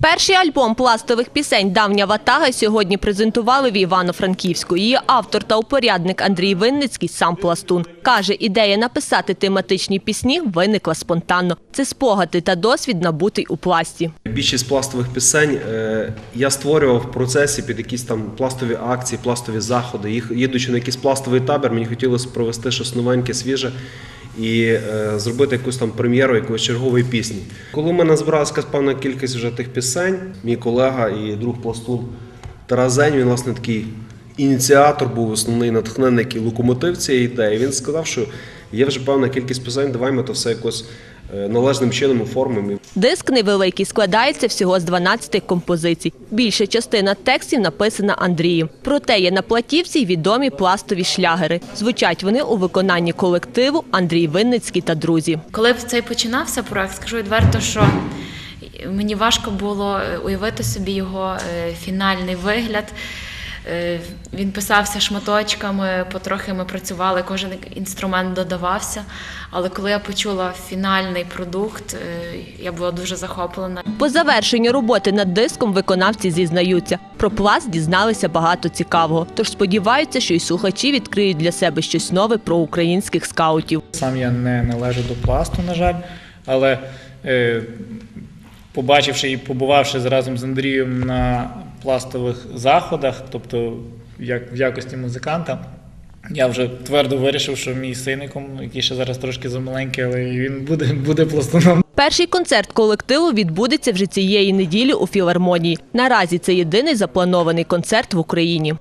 Перший альбом пластових пісень Давня ватага сьогодні презентували в Івано-Франківську. Її автор та упорядник Андрій Винницький сам пластун. Каже, ідея написати тематичні пісні виникла спонтанно. Це спогади та досвід набутий у пласті. Більшість пластових пісень е, я створював в процесі під якісь там пластові акції, пластові заходи. Їх їдучи на якийсь пластовий табір, мені хотілося провести щось новеньке, свіже і е, зробити якусь там прем'єру якоїсь чергової пісні. Коли в мене збиралася певна кількість вже тих пісень, мій колега і друг пластун Тарас Зень, він власне такий ініціатор був основний натхненник і локомотив цієї ідеї. Він сказав, що є вже певна кількість пісень, давай ми то все якось належним чином оформимо. Диск невеликий, складається всього з 12 композицій. Більша частина текстів написана Андрієм. Проте є на платівці й відомі пластові шлягери. Звучать вони у виконанні колективу Андрій Винницький та друзі. Коли цей починався проект, скажу відверто, що мені важко було е, уявити собі його е, фінальний вигляд. Е, Він писався шматочками, потрохи ми працювали, кожен інструмент додавався. Але коли я почула фінальний продукт, е, я була дуже захоплена. По завершенню роботи над диском виконавці зізнаються. Про пласт дізналися багато цікавого. Тож сподіваються, що й слухачі відкриють для себе щось нове про українських скаутів. Сам я не належу до пласту, на жаль, але е, побачивши і побувавши разом з Андрієм на пластових заходах, тобто як в якості музиканта, я вже твердо вирішив, що мій сиником, який ще зараз трошки замаленький, але він буде, буде пластуном. Перший концерт колективу відбудеться вже цієї неділі у філармонії. Наразі це єдиний запланований концерт в Україні.